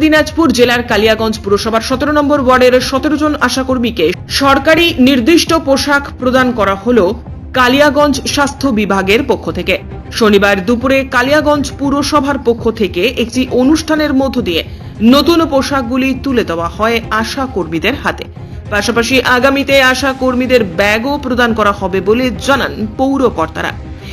দিনাজপুর জেলার কালিয়াগঞ্জ পুরসভার সতেরো নম্বর ওয়ার্ডের সতেরো জন আশাকর্মীকে সরকারি নির্দিষ্ট পোশাক প্রদান করা হলো কালিয়াগঞ্জ স্বাস্থ্য বিভাগের পক্ষ থেকে। শনিবার দুপুরে কালিয়াগঞ্জ পুরসভার পক্ষ থেকে একটি অনুষ্ঠানের মধ্য দিয়ে নতুন পোশাকগুলি তুলে দেওয়া হয় আশা কর্মীদের হাতে। পাশাপাশি আগামীতে আশা কর্মীদের ব্যাগও প্রদান করা হবে বলে জানান পৌর কর্তারা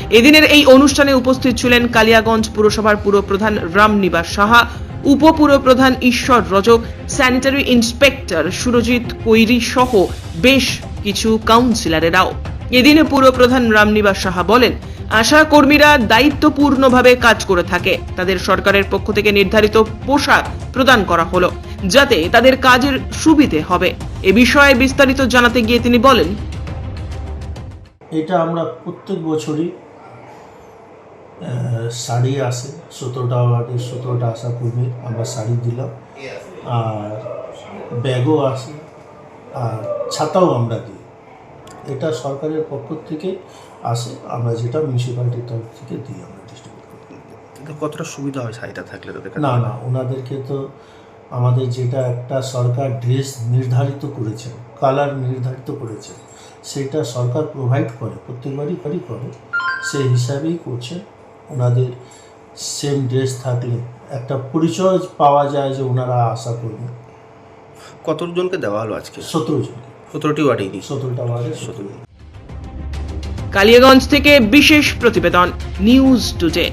এদিনের এই অনুষ্ঠানে উপস্থিত ছিলেন কালিয়াগঞ্জ পুরসভার পুরপ্রধান রামনিবাস সাহা উপপুরপ্রধান ঈশ্বর রজক স্যানিটারি ইন্সপেক্টর সুরজিৎ কৈরি সহ বেশ কিছু কাউন্সিলরেরাও এদিনে পুরপ্রধান রামনিবাস সাহা বলেন, আশা কর্মীরা দায়িত্বপূর্ণভাবে কাজ করে থাকে। তাদের সরকারের পক্ষ থেকে নির্ধারিত পোশাক প্রদান করা হলো, যাতে তাদের কাজের সুবিধে হবে। এ বিষয়ে বিস্তারিত জানাতে গিয়ে তিনি বলেন, এটা আমরা প্রত্যেক বছরই শাড়ি আসে সতেরোটা ওয়ার্ডের সতেরোটা আসা কর্মী আমরা শাড়ি দিলাম। আর ব্যাগও আসে আর ছাতাও আমরা দিই। এটা সরকারের পক্ষ থেকে আসে আমরা যেটা মিউনিসিপ্যালিটির তরফ থেকে দিই আমরা ডিস্ট্রিবিউট করি। কতটা সুবিধা হয় শাড়িটা থাকলে তাদের না না ওনাদেরকে তো আমাদের যেটা একটা সরকার ড্রেস নির্ধারিত করেছেন কালার নির্ধারিত করেছে সেটা সরকার প্রোভাইড করে প্রত্যেকবারই করে সেই হিসাবেই করছে। ওনাদের সেম ড্রেস থাকলে। একটা পরিচয় পাওয়া যায় যে ওনারা আশা করবেন কতজনকে দেওয়া হলো আজকে? সতেরো জন। সতেরোটি ওয়ার্ডে দিই সতেরোটা ওয়ার্ডে সতেরো কালিয়াগঞ্জ থেকে বিশেষ প্রতিবেদন নিউজ টুডে